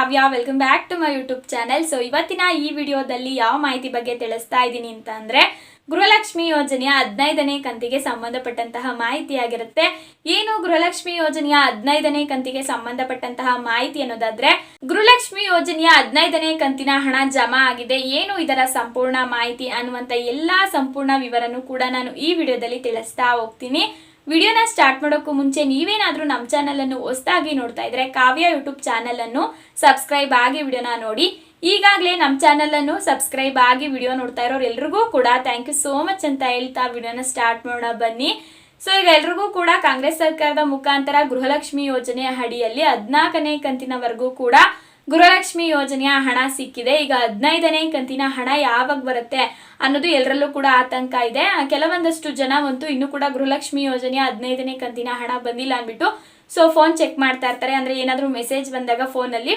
Kavya welcome back to my YouTube channel so ಇವತ್ತಿನ ಈ ವಿಡಿಯೋದಲ್ಲಿ ಯಾವ ಮಾಹಿತಿ ಬಗ್ಗೆ ತಿಳಿಸ್ತಾ ಇದ್ದೀನಿ ಅಂತ ಅಂದ್ರೆ ಗೃಹಲಕ್ಷ್ಮಿ ಯೋಜನೆಯ ಹದಿನೈದನೇ ಕಂತಿಗೆ ಸಂಬಂಧಪಟ್ಟಂತಹ ಮಾಹಿತಿಯಾಗಿರುತ್ತೆ ಏನು ಗೃಹಲಕ್ಷ್ಮಿ ಯೋಜನೆಯ ಹದಿನೈದನೇ ಕಂತಿಗೆ ಸಂಬಂಧಪಟ್ಟಂತಹ ಮಾಹಿತಿ ಅನ್ನೋದಾದ್ರೆ, ಗೃಹಲಕ್ಷ್ಮಿ ಯೋಜನೆಯ ಹದಿನೈದನೇ ಕಂತಿನ ಹಣ ಜಮಾ ಆಗಿದೆ. ಏನು ಇದರ ಸಂಪೂರ್ಣ ಮಾಹಿತಿ ಅನ್ನುವಂತ ಎಲ್ಲಾ ಸಂಪೂರ್ಣ ವಿವರನು ಕೂಡ ನಾನು ಈ ವಿಡಿಯೋದಲ್ಲಿ ತಿಳಿಸ್ತಾ ಹೋಗ್ತೀನಿ. ವಿಡಿಯೋನ ಸ್ಟಾರ್ಟ್ ಮಾಡೋಕ್ಕೂ ಮುಂಚೆ ನೀವೇನಾದರೂ ನಮ್ಮ ಚಾನಲನ್ನು ಹೊಸದಾಗಿ ನೋಡ್ತಾ ಇದ್ರೆ ಕಾವ್ಯ ಯೂಟ್ಯೂಬ್ ಚಾನಲನ್ನು ಸಬ್ಸ್ಕ್ರೈಬ್ ಆಗಿ ವಿಡಿಯೋನ ನೋಡಿ. ಈಗಾಗಲೇ ನಮ್ಮ ಚಾನಲನ್ನು ಸಬ್ಸ್ಕ್ರೈಬ್ ಆಗಿ ವಿಡಿಯೋ ನೋಡ್ತಾ ಇರೋರು ಎಲ್ರಿಗೂ ಕೂಡ ಥ್ಯಾಂಕ್ ಯು ಸೋ ಮಚ್ ಅಂತ ಹೇಳ್ತಾ ವಿಡಿಯೋನ ಸ್ಟಾರ್ಟ್ ಮಾಡೋಣ ಬನ್ನಿ. ಸೊ ಈಗ ಎಲ್ರಿಗೂ ಕೂಡ ಕಾಂಗ್ರೆಸ್ ಸರ್ಕಾರದ ಮುಖಾಂತರ ಗೃಹಲಕ್ಷ್ಮಿ ಯೋಜನೆಯ ಅಡಿಯಲ್ಲಿ ಹದಿನಾಲ್ಕನೇ ಕಂತಿನವರೆಗೂ ಕೂಡ ಗೃಹಲಕ್ಷ್ಮಿ ಯೋಜನೆಯ ಹಣ ಸಿಕ್ಕಿದೆ. ಈಗ ಹದಿನೈದನೇ ಕಂತಿನ ಹಣ ಯಾವಾಗ ಬರುತ್ತೆ ಅನ್ನೋದು ಎಲ್ಲರಲ್ಲೂ ಕೂಡ ಆತಂಕ ಇದೆ. ಕೆಲವೊಂದಷ್ಟು ಜನ ಅಂತೂ ಇನ್ನೂ ಕೂಡ ಗೃಹಲಕ್ಷ್ಮಿ ಯೋಜನೆಯ ಹದಿನೈದನೇ ಕಂತಿನ ಹಣ ಬಂದಿಲ್ಲ ಅಂದ್ಬಿಟ್ಟು ಸೊ ಫೋನ್ ಚೆಕ್ ಮಾಡ್ತಾ ಇರ್ತಾರೆ. ಅಂದ್ರೆ ಏನಾದರೂ ಮೆಸೇಜ್ ಬಂದಾಗ ಫೋನಲ್ಲಿ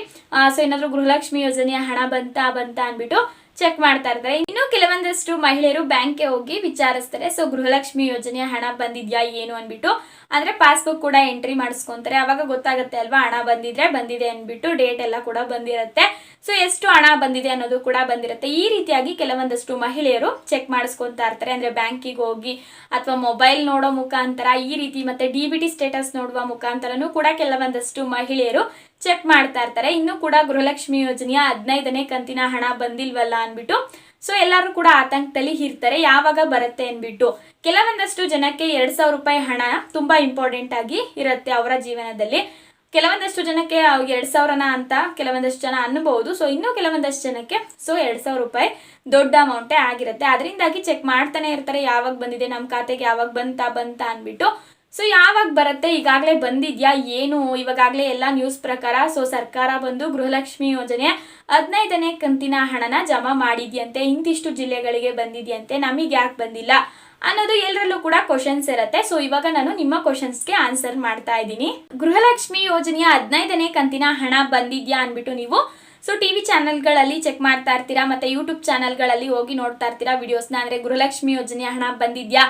ಸೊ ಏನಾದರೂ ಗೃಹಲಕ್ಷ್ಮಿ ಯೋಜನೆಯ ಹಣ ಬಂತಾ ಬಂತಾ ಅಂದ್ಬಿಟ್ಟು ಚೆಕ್ ಮಾಡ್ತಾ ಇರ್ತಾರೆ. ಇನ್ನು ಕೆಲವೊಂದಷ್ಟು ಮಹಿಳೆಯರು ಬ್ಯಾಂಕ್ಗೆ ಹೋಗಿ ವಿಚಾರಿಸ್ತಾರೆ. ಸೊ ಗೃಹಲಕ್ಷ್ಮಿ ಯೋಜನೆಯ ಹಣ ಬಂದಿದ್ಯಾ, ಏನು ಅನ್ಬಿಟ್ಟು ಅಂದ್ರೆ ಪಾಸ್ಬುಕ್ ಕೂಡ ಎಂಟ್ರಿ ಮಾಡಿಸ್ಕೊಂತಾರೆ. ಅವಾಗ ಗೊತ್ತಾಗುತ್ತೆ ಅಲ್ವಾ, ಹಣ ಬಂದಿದ್ರೆ ಬಂದಿದೆ ಅನ್ಬಿಟ್ಟು ಡೇಟ್ ಎಲ್ಲ ಕೂಡ ಬಂದಿರುತ್ತೆ. ಸೊ ಎಷ್ಟು ಹಣ ಬಂದಿದೆ ಅನ್ನೋದು ಕೂಡ ಬಂದಿರುತ್ತೆ. ಈ ರೀತಿಯಾಗಿ ಕೆಲವೊಂದಷ್ಟು ಮಹಿಳೆಯರು ಚೆಕ್ ಮಾಡಿಸ್ಕೊಂತಾ ಇರ್ತಾರೆ. ಅಂದ್ರೆ ಬ್ಯಾಂಕಿಗೆ ಹೋಗಿ ಅಥವಾ ಮೊಬೈಲ್ ನೋಡೋ ಮುಖಾಂತರ, ಈ ರೀತಿ ಮತ್ತೆ ಡಿ ಸ್ಟೇಟಸ್ ನೋಡುವ ಮುಖಾಂತರನೂ ಕೂಡ ಕೆಲವೊಂದಷ್ಟು ಮಹಿಳೆಯರು ಚೆಕ್ ಮಾಡ್ತಾ ಇರ್ತಾರೆ. ಇನ್ನು ಕೂಡ ಗೃಹಲಕ್ಷ್ಮಿ ಯೋಜನೆಯ ಹದಿನೈದನೇ ಕಂತಿನ ಹಣ ಬಂದಿಲ್ವಲ್ಲ ಅನ್ಬಿಟ್ಟು ಸೊ ಎಲ್ಲರೂ ಕೂಡ ಆತಂಕದಲ್ಲಿ ಇರ್ತಾರೆ. ಯಾವಾಗ ಬರುತ್ತೆ ಅನ್ಬಿಟ್ಟು ಕೆಲವೊಂದಷ್ಟು ಜನಕ್ಕೆ ಎರಡ್ ಸಾವಿರ ರೂಪಾಯಿ ಹಣ ತುಂಬಾ ಇಂಪಾರ್ಟೆಂಟ್ ಆಗಿ ಇರುತ್ತೆ ಅವರ ಜೀವನದಲ್ಲಿ. ಕೆಲವೊಂದಷ್ಟು ಜನಕ್ಕೆ ಎರಡ್ ಸಾವಿರನ ಅಂತ ಕೆಲವೊಂದಷ್ಟು ಜನ ಅನ್ಬಹುದು ಸೊ ಇನ್ನು ಕೆಲವೊಂದಷ್ಟು ಜನಕ್ಕೆ ಸೊ ಎರಡ್ ಸಾವಿರ ರೂಪಾಯಿ ದೊಡ್ಡ ಅಮೌಂಟೇ ಆಗಿರುತ್ತೆ. ಅದರಿಂದಾಗಿ ಚೆಕ್ ಮಾಡ್ತಾನೆ ಇರ್ತಾರೆ. ಯಾವಾಗ ಬಂದಿದೆ ನಮ್ಮ ಖಾತೆಗೆ ಯಾವಾಗ ಬಂತಾ ಬಂತಾ ಅನ್ಬಿಟ್ಟು ಸೊ ಯಾವಾಗ ಬರುತ್ತೆ? ಈಗಾಗಲೇ ಬಂದಿದ್ಯಾ? ಏನು? ಇವಾಗಲೇ ಎಲ್ಲ ನ್ಯೂಸ್ ಪ್ರಕಾರ ಸೊ ಸರ್ಕಾರ ಬಂದು ಗೃಹಲಕ್ಷ್ಮಿ ಯೋಜನೆ ಹದಿನೈದನೇ ಕಂತಿನ ಹಣನ ಜಮಾ ಮಾಡಿದ್ಯಂತೆ. ಇಂತಿಷ್ಟು ಜಿಲ್ಲೆಗಳಿಗೆ ಬಂದಿದ್ಯಂತೆ. ನಮಗೆ ಯಾಕೆ ಬಂದಿಲ್ಲ? ಅನ್ನೋದು ಎಲ್ಲರಲ್ಲೂ ಕೂಡ ಕ್ವಶನ್ಸ್ ಇರುತ್ತೆ. ಸೊ ಇವಾಗ ನಾನು ನಿಮ್ಮ ಕ್ವಶನ್ಸ್ಗೆ ಆನ್ಸರ್ ಮಾಡ್ತಾ ಇದ್ದೀನಿ. ಗೃಹಲಕ್ಷ್ಮಿ ಯೋಜನೆಯ ಹದಿನೈದನೇ ಕಂತಿನ ಹಣ ಬಂದಿದ್ಯಾ ಅಂದ್ಬಿಟ್ಟು ನೀವು ಸೊ ಟಿ ವಿ ಚಾನಲ್ಗಳಲ್ಲಿ ಚೆಕ್ ಮಾಡ್ತಾ ಇರ್ತೀರಾ? ಮತ್ತೆ ಯೂಟ್ಯೂಬ್ ಚಾನಲ್ಗಳಲ್ಲಿ ಹೋಗಿ ನೋಡ್ತಾ ಇರ್ತೀರಾ ವಿಡಿಯೋಸ್ನ ಅಂದ್ರೆ ಗೃಹಲಕ್ಷ್ಮಿ ಯೋಜನೆ ಹಣ ಬಂದಿದ್ಯಾ?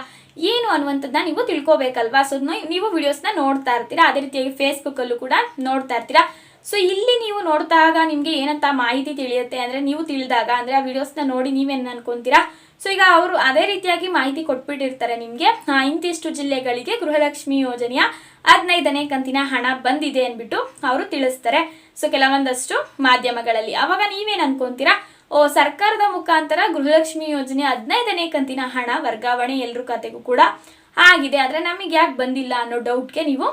ಏನು ಅನ್ನುವಂಥದ್ದನ್ನ ನೀವು ತಿಳ್ಕೊಬೇಕಲ್ವಾ? ಸೊ ನೀವು ವಿಡಿಯೋಸ್ನ ನೋಡ್ತಾ ಇರ್ತೀರಾ? ಅದೇ ರೀತಿಯಾಗಿ ಫೇಸ್ಬುಕ್ಕಲ್ಲೂ ಕೂಡ ನೋಡ್ತಾ ಇರ್ತೀರಾ? ಸೊ ಇಲ್ಲಿ ನೀವು ನೋಡಿದಾಗ ನಿಮಗೆ ಏನಂತ ಮಾಹಿತಿ ತಿಳಿಯುತ್ತೆ ಅಂದ್ರೆ ನೀವು ತಿಳಿದಾಗ ಅಂದ್ರೆ ಆ ವಿಡಿಯೋಸ್ನ ನೋಡಿ ನೀವೇನು ಅನ್ಕೊಂತೀರಾ? ಸೊ ಈಗ ಅವರು ಅದೇ ರೀತಿಯಾಗಿ ಮಾಹಿತಿ ಕೊಟ್ಬಿಟ್ಟಿರ್ತಾರೆ ನಿಮಗೆ. ಇಂತಿಷ್ಟು ಜಿಲ್ಲೆಗಳಿಗೆ ಗೃಹಲಕ್ಷ್ಮಿ ಯೋಜನೆಯ ಹದಿನೈದನೇ ಕಂತಿನ ಹಣ ಬಂದಿದೆ ಅಂದ್ಬಿಟ್ಟು ಅವರು ತಿಳಿಸ್ತಾರೆ. ಸೊ ಕೆಲವೊಂದಷ್ಟು ಮಾಧ್ಯಮಗಳಲ್ಲಿ. ಅವಾಗ ನೀವೇನು ಅನ್ಕೊಂತೀರಾ? ಓ, ಸರ್ಕಾರದ ಮುಖಾಂತರ ಗೃಹಲಕ್ಷ್ಮಿ ಯೋಜನೆ ಹದಿನೈದನೇ ಕಂತಿನ ಹಣ ವರ್ಗಾವಣೆ ಎಲ್ರ ಖಾತೆಗೂ ಕೂಡ ಆಗಿದೆ. ಆದರೆ ನಮಗೆ ಯಾಕೆ ಬಂದಿಲ್ಲ ಅನ್ನೋ ಡೌಟ್ಗೆ ನೀವು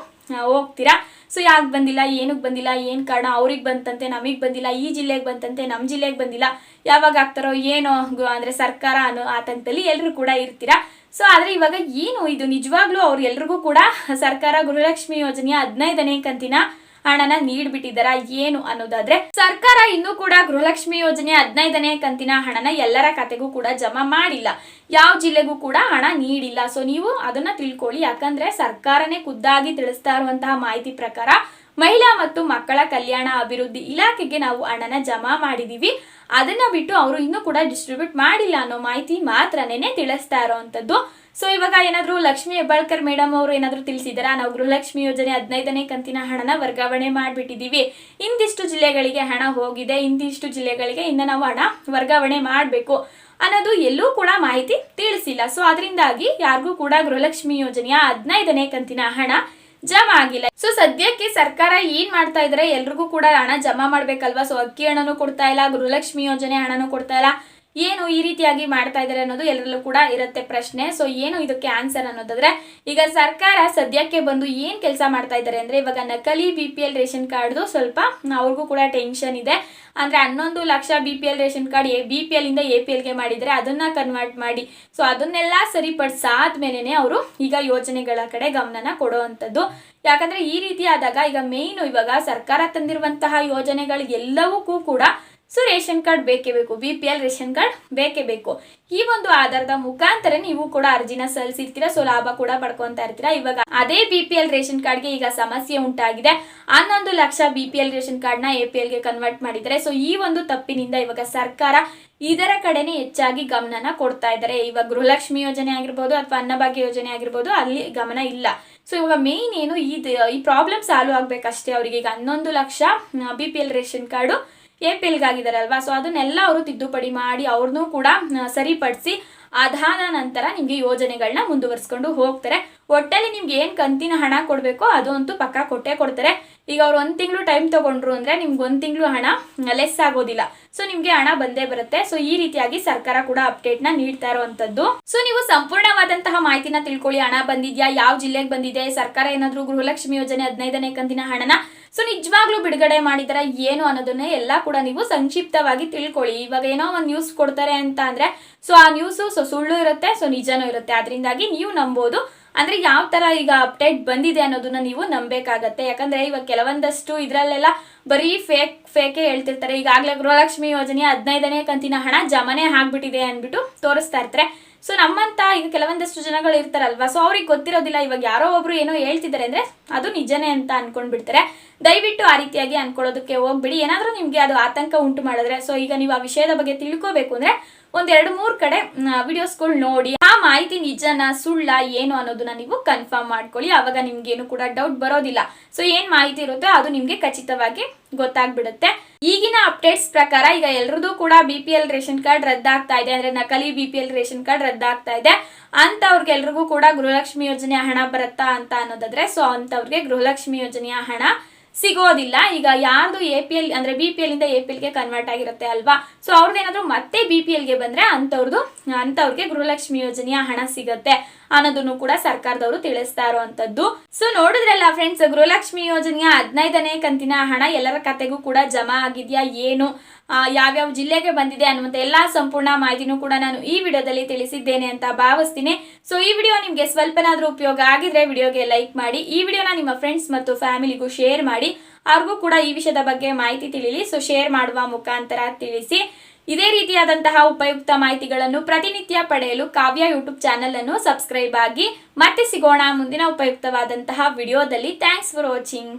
ಹೋಗ್ತೀರಾ? ಸೊ ಯಾಕೆ ಬಂದಿಲ್ಲ ಏನಕ್ಕೆ ಬಂದಿಲ್ಲ, ಏನು ಕಾರಣ, ಅವ್ರಿಗೆ ಬಂತಂತೆ, ನಮಗೆ ಬಂದಿಲ್ಲ, ಈ ಜಿಲ್ಲೆಗೆ ಬಂತಂತೆ ನಮ್ಮ ಜಿಲ್ಲೆಗೆ ಬಂದಿಲ್ಲ, ಯಾವಾಗ ಆಗ್ತಾರೋ ಏನೋ ಅಂದರೆ ಸರ್ಕಾರ ಅನ್ನೋ ಆತಂಕದಲ್ಲಿ ಎಲ್ಲರೂ ಕೂಡ ಇರ್ತೀರಾ? ಸೊ ಆದರೆ ಇವಾಗ ಏನು ಇದು? ನಿಜವಾಗ್ಲೂ ಅವ್ರು ಎಲ್ರಿಗೂ ಕೂಡ ಸರ್ಕಾರ ಗೃಹಲಕ್ಷ್ಮಿ ಯೋಜನೆಯ ಹದಿನೈದನೇ ಕಂತಿನ ಹಣನ ನೀಡ್ಬಿಟ್ಟಿದಾರ ಏನು ಅನ್ನೋದಾದ್ರೆ ಸರ್ಕಾರ ಇನ್ನೂ ಕೂಡ ಗೃಹಲಕ್ಷ್ಮಿ ಯೋಜನೆ ಹದಿನೈದನೇ ಕಂತಿನ ಹಣನ ಎಲ್ಲರ ಖಾತೆಗೂ ಕೂಡ ಜಮಾ ಮಾಡಿಲ್ಲ. ಯಾವ ಜಿಲ್ಲೆಗೂ ಕೂಡ ಹಣ ನೀಡಿಲ್ಲ. ಸೊ ನೀವು ಅದನ್ನ ತಿಳ್ಕೊಳ್ಳಿ. ಯಾಕಂದ್ರೆ ಸರ್ಕಾರನೇ ಖುದ್ದಾಗಿ ತಿಳಿಸ್ತಾ ಇರುವಂತಹ ಮಾಹಿತಿ ಪ್ರಕಾರ ಮಹಿಳಾ ಮತ್ತು ಮಕ್ಕಳ ಕಲ್ಯಾಣ ಅಭಿವೃದ್ಧಿ ಇಲಾಖೆಗೆ ನಾವು ಹಣನ ಜಮಾ ಮಾಡಿದೀವಿ. ಅದನ್ನ ಬಿಟ್ಟು ಅವರು ಇನ್ನೂ ಕೂಡ ಡಿಸ್ಟ್ರಿಬ್ಯೂಟ್ ಮಾಡಿಲ್ಲ ಅನ್ನೋ ಮಾಹಿತಿ ಮಾತ್ರನೇ ತಿಳಿಸ್ತಾ ಇರೋವಂಥದ್ದು. ಸೊ ಇವಾಗ ಏನಾದರೂ ಲಕ್ಷ್ಮಿ ಹೆಬ್ಬಾಳ್ಕರ್ ಮೇಡಮ್ ಅವರು ಏನಾದರೂ ತಿಳಿಸಿದಾರಾ? ನಾವು ಗೃಹಲಕ್ಷ್ಮಿ ಯೋಜನೆ ಹದಿನೈದನೇ ಕಂತಿನ ಹಣನ ವರ್ಗಾವಣೆ ಮಾಡಿಬಿಟ್ಟಿದ್ದೀವಿ ಇಂದಿಷ್ಟು ಜಿಲ್ಲೆಗಳಿಗೆ ಹಣ ಹೋಗಿದೆ, ಇಂದಿಷ್ಟು ಜಿಲ್ಲೆಗಳಿಗೆ ಇನ್ನು ನಾವು ಹಣ ವರ್ಗಾವಣೆ ಮಾಡಬೇಕು ಅನ್ನೋದು ಎಲ್ಲೂ ಕೂಡ ಮಾಹಿತಿ ತಿಳಿಸಿಲ್ಲ. ಸೊ ಅದರಿಂದಾಗಿ ಯಾರಿಗೂ ಕೂಡ ಗೃಹಲಕ್ಷ್ಮಿ ಯೋಜನೆಯ ಹದಿನೈದನೇ ಕಂತಿನ ಹಣ ಜಮಾ ಆಗಿಲ್ಲ. ಸೊ ಸದ್ಯಕ್ಕೆ ಸರ್ಕಾರ ಏನ್ ಮಾಡ್ತಾ ಇದ್ರೆ? ಎಲ್ರಿಗೂ ಕೂಡ ಹಣ ಜಮಾ ಮಾಡ್ಬೇಕಲ್ವಾ? ಸೊ ಅಕ್ಕಿ ಹಣನೂ ಕೊಡ್ತಾ ಇಲ್ಲ, ಗೃಹಲಕ್ಷ್ಮಿ ಯೋಜನೆ ಹಣನೂ ಕೊಡ್ತಾ ಇಲ್ಲ. ಏನು ಈ ರೀತಿಯಾಗಿ ಮಾಡ್ತಾ ಇದ್ದಾರೆ ಅನ್ನೋದು ಎಲ್ಲರಲ್ಲೂ ಕೂಡ ಇರುತ್ತೆ ಪ್ರಶ್ನೆ. ಸೊ ಏನು ಇದಕ್ಕೆ ಆನ್ಸರ್ ಅನ್ನೋದಾದ್ರೆ, ಈಗ ಸರ್ಕಾರ ಸದ್ಯಕ್ಕೆ ಬಂದು ಏನ್ ಕೆಲಸ ಮಾಡ್ತಾ ಇದ್ದಾರೆ ಅಂದ್ರೆ, ಇವಾಗ ನಕಲಿ ಬಿ ಪಿ ಎಲ್ ರೇಷನ್ ಕಾರ್ಡ್ದು ಸ್ವಲ್ಪ ಅವ್ರಿಗೂ ಕೂಡ ಟೆನ್ಷನ್ ಇದೆ. ಅಂದ್ರೆ ಹನ್ನೊಂದು lakh B P L ration card A B P L ಇಂದ ಎ ಪಿ ಎಲ್ಗೆ ಮಾಡಿದ್ರೆ ಅದನ್ನ ಕನ್ವರ್ಟ್ ಮಾಡಿ. ಸೊ ಅದನ್ನೆಲ್ಲ ಸರಿಪಡಿಸಾದ್ಮೇಲೆ ಅವರು ಈಗ ಯೋಜನೆಗಳ ಕಡೆ ಗಮನನ ಕೊಡುವಂಥದ್ದು. ಯಾಕಂದ್ರೆ ಈ ರೀತಿ ಆದಾಗ ಈಗ ಮೇಯ್ನು ಇವಾಗ ಸರ್ಕಾರ ತಂದಿರುವಂತಹ ಯೋಜನೆಗಳು ಎಲ್ಲವಕ್ಕೂ ಕೂಡ ಸೊ ರೇಷನ್ ಕಾರ್ಡ್ ಬೇಕೇ ಬೇಕು? B P L ration card ಬೇಕೇ ಬೇಕು? ಈ ಒಂದು ಆಧಾರದ ಮುಖಾಂತರ ನೀವು ಕೂಡ ಅರ್ಜಿನ ಸಲ್ಲಿಸಿರ್ತೀರಾ? ಸೊ ಲಾಭ ಕೂಡ ಪಡ್ಕೊಂತ ಇರ್ತೀರಾ? ಇವಾಗ ಅದೇ ಬಿ ಪಿ ಎಲ್ ರೇಷನ್ ಕಾರ್ಡ್ಗೆ ಈಗ ಸಮಸ್ಯೆ ಉಂಟಾಗಿದೆ. ಹನ್ನೊಂದು lakh B P L ration ಕಾರ್ಡ್ನ ಎ ಪಿ ಎಲ್ಗೆ ಕನ್ವರ್ಟ್ ಮಾಡಿದರೆ ಸೊ ಈ ಒಂದು ತಪ್ಪಿನಿಂದ ಇವಾಗ ಸರ್ಕಾರ ಇದರ ಕಡೆನೇ ಹೆಚ್ಚಾಗಿ ಗಮನನ ಕೊಡ್ತಾ ಇದ್ದಾರೆ. ಇವಾಗ ಗೃಹಲಕ್ಷ್ಮಿ ಯೋಜನೆ ಆಗಿರ್ಬೋದು ಅಥವಾ ಅನ್ನಭಾಗ್ಯ ಯೋಜನೆ ಆಗಿರ್ಬೋದು, ಅಲ್ಲಿ ಗಮನ ಇಲ್ಲ. ಸೊ ಇವಾಗ ಮೇಯ್ನ್ ಏನು ಈ ಈ ಪ್ರಾಬ್ಲಮ್ ಸಾಲ್ವ್ ಆಗ್ಬೇಕಷ್ಟೇ ಅವರಿಗೆ. ಈಗ ಹನ್ನೊಂದು lakh B P L ration card A P ಅಲ್ವಾ ಸೊ ಅದನ್ನೆಲ್ಲ ಅವರು ತಿದ್ದುಪಡಿ ಮಾಡಿ ಅವ್ರನ್ನೂ ಕೂಡ ಸರಿಪಡಿಸಿ ಅದಾದ ನಂತರ ನಿಮಗೆ ಯೋಜನೆಗಳನ್ನ ಮುಂದುವರಿಸ್ಕೊಂಡು ಹೋಗ್ತಾರೆ. ಒಟ್ಟಲ್ಲಿ ನಿಮ್ಗೆ ಏನು ಕಂತಿನ ಹಣ ಕೊಡಬೇಕೋ ಅದು ಅಂತೂ ಪಕ್ಕ ಕೊಟ್ಟೇ ಕೊಡ್ತಾರೆ. ಈಗ ಅವ್ರು ಒಂದು ತಿಂಗಳು ಟೈಮ್ ತಗೊಂಡ್ರು ಅಂದರೆ ನಿಮ್ಗೆ ಒಂದು ತಿಂಗಳು ಹಣ ಲೆಸ್ ಆಗೋದಿಲ್ಲ. ಸೊ ನಿಮಗೆ ಹಣ ಬಂದೇ ಬರುತ್ತೆ. ಸೊ ಈ ರೀತಿಯಾಗಿ ಸರ್ಕಾರ ಕೂಡ ಅಪ್ಡೇಟ್ನ ನೀಡ್ತಾ ಇರುವಂತದ್ದು. ಸೊ ನೀವು ಸಂಪೂರ್ಣವಾದಂತಹ ಮಾಹಿತಿನ ತಿಳ್ಕೊಳ್ಳಿ. ಹಣ ಬಂದಿದ್ಯಾ? ಯಾವ ಜಿಲ್ಲೆಗೆ ಬಂದಿದೆ? ಸರ್ಕಾರ ಏನಾದರೂ ಗೃಹಲಕ್ಷ್ಮಿ ಯೋಜನೆ ಹದಿನೈದನೇ ಕಂತಿನ ಹಣನ ಸೊ ನಿಜವಾಗ್ಲೂ ಬಿಡುಗಡೆ ಮಾಡಿದಾರ ಏನು ಅನ್ನೋದನ್ನ ಎಲ್ಲ ಕೂಡ ನೀವು ಸಂಕ್ಷಿಪ್ತವಾಗಿ ತಿಳ್ಕೊಳ್ಳಿ. ಇವಾಗ ಏನೋ ಒಂದು ನ್ಯೂಸ್ ಕೊಡ್ತಾರೆ ಅಂತ ಅಂದ್ರೆ, ಸೊ ಆ ನ್ಯೂಸು ಸೊ ಸುಳ್ಳು ಇರುತ್ತೆ, ಸೊ ನಿಜನೂ ಇರುತ್ತೆ. ಅದರಿಂದಾಗಿ ನೀವು ನಂಬೋದು. ಅಂದ್ರೆ ಯಾವ ತರ ಈಗ ಅಪ್ಡೇಟ್ ಬಂದಿದೆ ಅನ್ನೋದನ್ನ ನೀವು ನಂಬೇಕಾಗತ್ತೆ. ಯಾಕಂದ್ರೆ ಇವಾಗ ಕೆಲವೊಂದಷ್ಟು ಇದ್ರಲ್ಲೆಲ್ಲ ಬರೀ ಫೇಕ್ ಫೇಕೆ ಹೇಳ್ತಿರ್ತಾರೆ. ಈಗಾಗಲೇ ಗೃಹಲಕ್ಷ್ಮಿ ಯೋಜನೆ ಹದಿನೈದನೇ ಕಂತಿನ ಹಣ ಜಮನೆ ಆಗ್ಬಿಟ್ಟಿದೆ ಅಂದ್ಬಿಟ್ಟು ತೋರಿಸ್ತಾ ಇರ್ತಾರೆ. ಸೊ ನಮ್ಮಂತ ಈಗ ಕೆಲವೊಂದಷ್ಟು ಜನಗಳು ಇರ್ತಾರಲ್ವಾ? ಸೊ ಅವ್ರಿಗೆ ಗೊತ್ತಿರೋದಿಲ್ಲ, ಇವಾಗ ಯಾರೋ ಒಬ್ರು ಏನೋ ಹೇಳ್ತಿದ್ದಾರೆ ಅಂದ್ರೆ ಅದು ನಿಜನೇ ಅಂತ ಅನ್ಕೊಂಡ್ಬಿಡ್ತಾರೆ. ದಯವಿಟ್ಟು ಆ ರೀತಿಯಾಗಿ ಅನ್ಕೊಳ್ಳೋದಕ್ಕೆ ಹೋಗ್ಬಿಡಿ. ಏನಾದರೂ ನಿಮಗೆ ಅದು ಆತಂಕ ಉಂಟು ಮಾಡಿದ್ರೆ ಸೊ ಈಗ ನೀವು ಆ ವಿಷಯದ ಬಗ್ಗೆ ತಿಳ್ಕೋಬೇಕು ಅಂದ್ರೆ ಒಂದ್ ಎರಡು ಮೂರು ಕಡೆ ವಿಡಿಯೋಸ್ಗಳು ನೋಡಿ. ಆ ಮಾಹಿತಿ ನಿಜನ, ಸುಳ್ಳ, ಏನು ಅನ್ನೋದನ್ನ ನೀವು ಕನ್ಫರ್ಮ್ ಮಾಡ್ಕೊಳ್ಳಿ. ಅವಾಗ ನಿಮ್ಗೇನು ಕೂಡ ಡೌಟ್ ಬರೋದಿಲ್ಲ. ಸೊ ಏನ್ ಮಾಹಿತಿ ಇರುತ್ತೋ ಅದು ನಿಮ್ಗೆ ಖಚಿತವಾಗಿ ಗೊತ್ತಾಗ್ಬಿಡುತ್ತೆ. ಈಗಿನ ಅಪ್ಡೇಟ್ಸ್ ಪ್ರಕಾರ ಈಗ ಎಲ್ರದ್ದು ಕೂಡ B P L ration card ರದ್ದಾಗ್ತಾ ಇದೆ. ಅಂದ್ರೆ ನಕಲಿ B P L ration card ರದ್ದಾಗ್ತಾ ಇದೆ. ಅಂತವ್ರಿಗೆಲ್ರಿಗೂ ಕೂಡ ಗೃಹಲಕ್ಷ್ಮಿ ಯೋಜನೆಯ ಹಣ ಬರುತ್ತಾ ಅಂತ ಅನ್ನೋದಾದ್ರೆ ಸೊ ಅಂತವ್ರಿಗೆ ಗೃಹಲಕ್ಷ್ಮಿ ಯೋಜನೆಯ ಹಣ ಸಿಗೋದಿಲ್ಲ. ಈಗ ಯಾರ್ದು ಎ ಪಿ ಎಲ್ ಅಂದ್ರೆ ಬಿ ಪಿ ಎಲ್ ಇಂದ ಎ ಪಿ ಎಲ್ಗೆ ಕನ್ವರ್ಟ್ ಆಗಿರುತ್ತೆ ಅಲ್ವಾ? ಸೊ ಅವ್ರದ್ದೇನಾದ್ರೂ ಮತ್ತೆ ಬಿ ಪಿ ಎಲ್ಗೆ ಬಂದ್ರೆ ಅಂತವ್ರದ್ದು ಅಂತವ್ರಿಗೆ ಗೃಹಲಕ್ಷ್ಮಿ ಯೋಜನೆಯ ಹಣ ಸಿಗತ್ತೆ. ಅನ್ನೋದನ್ನು ಕೂಡ ಸರ್ಕಾರದವರು ತಿಳಿಸ್ತಾ ಇರುವಂತದ್ದು ಸೊ ನೋಡಿದ್ರಲ್ಲ ಫ್ರೆಂಡ್ಸ್ ಗೃಹಲಕ್ಷ್ಮಿ ಯೋಜನೆಯ ಹದಿನೈದನೇ ಕಂತಿನ ಹಣ ಎಲ್ಲರ ಖಾತೆಗೂ ಕೂಡ ಜಮಾ ಆಗಿದೆಯಾ, ಏನು ಯಾವ್ಯಾವ ಜಿಲ್ಲೆಗೆ ಬಂದಿದೆ ಅನ್ನುವಂಥ ಎಲ್ಲಾ ಸಂಪೂರ್ಣ ಮಾಹಿತಿನೂ ಕೂಡ ನಾನು ಈ ವಿಡಿಯೋದಲ್ಲಿ ತಿಳಿಸಿದ್ದೇನೆ ಅಂತ ಭಾವಿಸ್ತೀನಿ. ಸೊ ಈ ವಿಡಿಯೋ ನಿಮಗೆ ಸ್ವಲ್ಪನಾದ್ರೂ ಉಪಯೋಗ ಆಗಿದ್ರೆ ವಿಡಿಯೋಗೆ ಲೈಕ್ ಮಾಡಿ, ಈ ವಿಡಿಯೋನ ನಿಮ್ಮ ಫ್ರೆಂಡ್ಸ್ ಮತ್ತು ಫ್ಯಾಮಿಲಿಗೂ ಶೇರ್ ಮಾಡಿ, ಅವ್ರಿಗೂ ಕೂಡ ಈ ವಿಷಯದ ಬಗ್ಗೆ ಮಾಹಿತಿ ತಿಳಿಲಿ. ಸೊ ಶೇರ್ ಮಾಡುವ ಮುಖಾಂತರ ತಿಳಿಸಿ. ಇದೇ ರೀತಿಯಾದಂತಹ ಉಪಯುಕ್ತ ಮಾಹಿತಿಗಳನ್ನು ಪ್ರತಿನಿತ್ಯ ಪಡೆಯಲು ಕಾವ್ಯ ಯೂಟ್ಯೂಬ್ ಚಾನೆಲ್ ಅನ್ನು ಸಬ್ಸ್ಕ್ರೈಬ್ ಆಗಿ ಮತ್ತೆ ಸಿಗೋಣ ಮುಂದಿನ ಉಪಯುಕ್ತವಾದಂತಹ ವಿಡಿಯೋದಲ್ಲಿ. Thanks for watching